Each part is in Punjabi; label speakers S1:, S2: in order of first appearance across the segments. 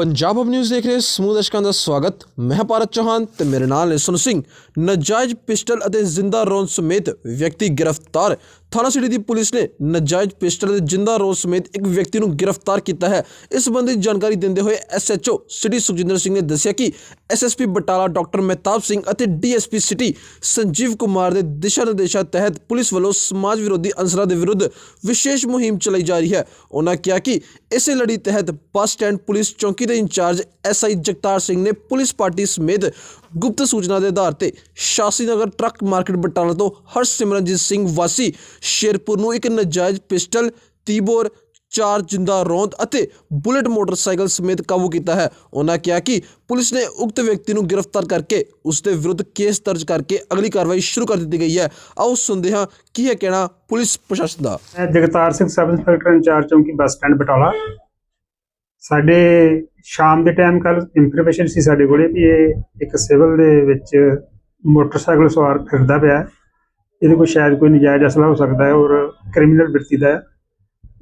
S1: ਪੰਜਾਬ ਅਬ ਨਿਊਜ਼ ਦੇਖ ਰਹੇ ਸਮੂਹ ਦਰਸ਼ਕਾਂ ਦਾ ਸਵਾਗਤ। ਮੈਂ ਭਾਰਤ ਚੌਹਾਨ ਤੇ ਮੇਰੇ ਨਾਲ ਨੇ ਸੁਨ ਸਿੰਘ, ਨਜਾਇਜ਼ ਪਿਸਟਲ ਅਤੇ ਜ਼ਿੰਦਾ ਰੌਂਦ ਸਮੇਤ ਵਿਅਕਤੀ ਗ੍ਰਿਫਤਾਰ। ਥਾਣਾ ਸਿਟੀ ਦੀ ਪੁਲਿਸ ਨੇ ਨਜਾਇਜ਼ ਪਿਸਟਲ ਅਤੇ ਜ਼ਿੰਦਾ ਰੌਂਦ ਸਮੇਤ ਇੱਕ ਵਿਅਕਤੀ ਨੂੰ ਗ੍ਰਿਫਤਾਰ ਕੀਤਾ ਹੈ। ਇਸ ਸੰਬੰਧੀ ਜਾਣਕਾਰੀ ਦਿੰਦੇ ਹੋਏ ਐਸਐਚਓ ਸਿਟੀ ਸੁਖਜਿੰਦਰ ਸਿੰਘ ਨੇ ਦੱਸਿਆ ਕਿ ਐਸਐਸਪੀ ਬਟਾਲਾ ਡਾਕਟਰ ਮਹਿਤਾਬ ਸਿੰਘ ਅਤੇ ਡੀਐਸਪੀ ਸਿਟੀ ਸੰਜੀਵ ਕੁਮਾਰ ਦੇ ਦਿਸ਼ਾ ਨਿਰਦੇਸ਼ਾਂ ਤਹਿਤ ਪੁਲਿਸ ਵੱਲੋਂ ਸਮਾਜ ਵਿਰੋਧੀ ਅੰਸਰਾਂ ਦੇ ਵਿਰੁੱਧ ਵਿਸ਼ੇਸ਼ ਮੁਹਿੰਮ ਚਲਾਈ ਜਾ ਰਹੀ ਹੈ। ਉਹਨਾਂ ਕਿਹਾ ਕਿ ਇਸੇ ਲੜੀ ਤਹਿਤ ਬੱਸ ਸਟੈਂਡ ਪੁਲਿਸ ਚੌਂਕੀ ਦੇ ਇੰਚਾਰਜ ਐਸਆਈ ਜਗਤਾਰ ਸਿੰਘ ਨੇ ਪੁਲਿਸ ਪਾਰਟੀ ਸਮੇਤ ਗੁਪਤ ਸੂਚਨਾ ਦੇ ਆਧਾਰ ਤੇ ਸ਼ਾਸੀ ਨਗਰ ਟਰੱਕ ਮਾਰਕੀਟ ਬਟਾਲਾ ਤੋਂ ਹਰਸਿਮਰਨਜੀਤ ਸਿੰਘ ਵਾਸੀ ਸ਼ੇਰਪੁਰ ਨੂੰ ਇੱਕ ਨਜਾਇਜ਼ ਪਿਸਟਲ, ਤੀਬੋਰ, ਚਾਰ ਜਿੰਦਾ ਰੌਂਦ ਅਤੇ ਬੁਲਟ ਮੋਟਰਸਾਈਕਲ ਸਮੇਤ ਕਾਬੂ ਕੀਤਾ ਹੈ। ਉਹਨਾਂ ਕਿਹਾ ਕਿ ਪੁਲਿਸ ਨੇ ਉਕਤ ਵਿਅਕਤੀ ਨੂੰ ਗ੍ਰਿਫਤਾਰ ਕਰਕੇ ਉਸ ਦੇ ਵਿਰੁੱਧ ਕੇਸ ਦਰਜ ਕਰਕੇ ਅਗਲੀ ਕਾਰਵਾਈ ਸ਼ੁਰੂ ਕਰ ਦਿੱਤੀ ਗਈ ਹੈ। ਆਓ ਸੁਣਦੇ ਹਾਂ ਕੀ ਹੈ ਕਹਿਣਾ ਪੁਲਿਸ ਪ੍ਰਸ਼ਾਸਨ ਦਾ।
S2: ਮੈਂ Jagtar Singh sub inspector incharge ਚੌਂਕੀ ਬੱਸ ਸਟੈਂਡ ਬਟਾਲਾ। ਸਾਡੇ ਸ਼ਾਮ ਦੇ ਟਾਈਮ ਕੱਲ ਇਨਫੋਰਮੇਸ਼ਨ ਸੀ ਸਾਡੇ ਕੋਲੇ ਵੀ ਇਹ ਇੱਕ ਸਿਵਲ ਦੇ ਵਿੱਚ ਮੋਟਰਸਾਈਕਲ ਸਵਾਰ ਫਿਰਦਾ ਪਿਆ ਹੈ। ਇਹਦੇ ਕੋਲ ਸ਼ਾਇਦ ਕੋਈ ਨਜਾਇਜ਼ ਅਸਲਾ ਹੋ ਸਕਦਾ ਹੈ ਔਰ ਕ੍ਰਿਮੀਨਲ ਬਿਰਤੀ ਦਾ ਹੈ।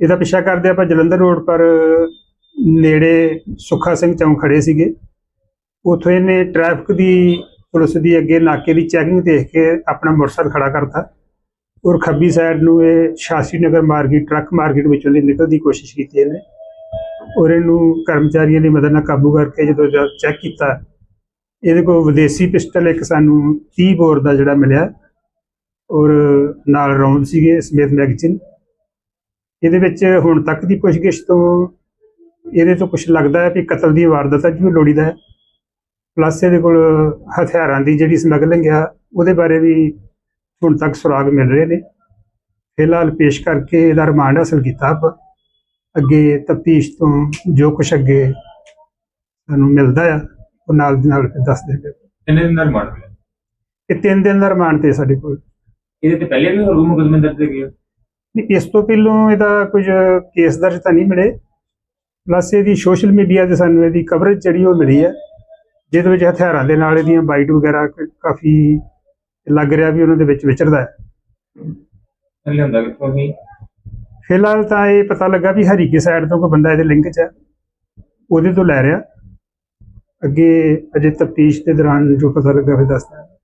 S2: ਇਹਦਾ ਪਿੱਛਾ ਕਰਦੇ ਆਪਾਂ ਜਲੰਧਰ ਰੋਡ ਪਰ ਨੇੜੇ ਸੁੱਖਾ ਸਿੰਘ ਚੌਂਕ ਖੜੇ ਸੀਗੇ। ਉੱਥੋਂ ਇਹਨੇ ਟ੍ਰੈਫਿਕ ਦੀ, ਪੁਲਿਸ ਦੀ ਅੱਗੇ ਨਾਕੇ ਦੀ ਚੈਕਿੰਗ ਦੇਖ ਕੇ ਆਪਣਾ ਮੋਟਰਸਾਈਕਲ ਖੜਾ ਕਰਤਾ ਔਰ ਖੱਬੀ ਸਾਈਡ ਨੂੰ ਇਹ Shasi Nagar market truck market ਵਿੱਚੋਂ ਦੀ ਨਿਕਲਣ ਦੀ ਕੋਸ਼ਿਸ਼ ਕੀਤੀ ਇਹਨੇ। ਔਰ ਇਹਨੂੰ ਕਰਮਚਾਰੀਆਂ ਦੀ ਮਦਦ ਨਾਲ ਕਾਬੂ ਕਰਕੇ ਜਦੋਂ ਚੈੱਕ ਕੀਤਾ, ਇਹਦੇ ਕੋਲ ਵਿਦੇਸ਼ੀ ਪਿਸਟਲ ਇੱਕ ਸਾਨੂੰ 30 ਬੋਰ ਦਾ ਜਿਹੜਾ ਮਿਲਿਆ ਔਰ ਨਾਲ ਰੌਂਦ ਸੀਗੇ ਸਮੇਤ ਮੈਗਜ਼ੀਨ ਇਹਦੇ ਵਿੱਚ ਹੁਣ ਤੱਕ ਦੀ ਪੁੱਛਗਿੱਛ ਤੋਂ ਇਹਦੇ ਤੋਂ ਕੁਝ ਲੱਗਦਾ ਹੈ ਕਿ ਕਤਲ ਦੀ ਵਾਰਦਾਤ ਹੈ, ਜਿਵੇਂ ਲੋੜੀਦਾ ਹੈ। ਪਲੱਸ ਇਹਦੇ ਕੋਲ ਹਥਿਆਰਾਂ ਦੀ ਜਿਹੜੀ ਸਮਗਲਿੰਗ ਆ, ਉਹਦੇ ਬਾਰੇ ਵੀ ਹੁਣ ਤੱਕ ਸੁਰਾਗ ਮਿਲ ਰਹੇ ਨੇ। ਫਿਲਹਾਲ ਪੇਸ਼ ਕਰਕੇ ਇਹਦਾ ਰਿਮਾਂਡ ਹਾਸਲ ਕੀਤਾ ਆਪਾਂ। ਅੱਗੇ ਤਫਤੀਸ਼ ਤੋਂ ਜੋ ਕੁਛ ਅੱਗੇ ਸਾਨੂੰ ਮਿਲਦਾ ਆ ਉਹ ਨਾਲ ਦੀ ਨਾਲ ਫਿਰ ਦੱਸ ਦੇਗਾ
S3: ਕਿੰਨੇ ਦਿਨ ਦਾ ਰਿਮਾਂਡ ਮਿਲਿਆ?
S2: ਇਹ ਤਿੰਨ ਦਿਨ ਦਾ ਰਿਮਾਂਡ ਤੇ ਸਾਡੇ ਕੋਲ।
S3: ਇਹਦੇ ਤੇ ਪਹਿਲੇ ਵੀ ਹੋਰ ਮੁਕਦਮੇ ਦਰਜ ਹੈਗੇ ਆ?
S2: ਨਹੀਂ ਇਸ ਤੋਂ ਪਹਿਲਾਂ ਇਹਦਾ ਕੁਝ ਕੇਸ ਦਰਜ ਤਾਂ ਨਹੀਂ ਮਿਲੇ। ਪਲੱਸ ਇਹਦੀ ਸੋਸ਼ਲ ਮੀਡੀਆ ਤੇ ਸਾਨੂੰ ਇਹਦੀ ਕਵਰੇਜ ਜਿਹੜੀ ਉਹ ਮਿਲੀ ਹੈ ਜਿਹਦੇ ਵਿੱਚ ਹਥਿਆਰਾਂ ਦੇ ਨਾਲ ਇਹਦੀਆਂ ਬਾਈਟ ਵਗੈਰਾ ਕਾਫੀ ਲੱਗ ਰਿਹਾ ਵੀ ਉਹਨਾਂ ਦੇ ਵਿੱਚ ਵਿਚਰਦਾ ਹੈ।
S3: ਲਿਆਂਦਾ ਕਿੱਥੋਂ ਸੀ?
S2: ਫਿਲਹਾਲ ਤਾਂ ਇਹ ਪਤਾ ਲੱਗਾ ਵੀ ਹਰੀਕੇ ਸਾਈਡ ਤੋਂ ਕੋਈ ਬੰਦਾ ਇਹਦੇ ਲਿੰਕ 'ਚ ਹੈ। ਉਹਦੇ ਤੋਂ ਲੈ ਰਿਹਾ। ਅੱਗੇ ਅਜੇ ਤਫਤੀਸ਼ ਦੇ ਦੌਰਾਨ ਜੋ ਪਤਾ ਲੱਗਾ ਫਿਰ ਦੱਸਦਾ।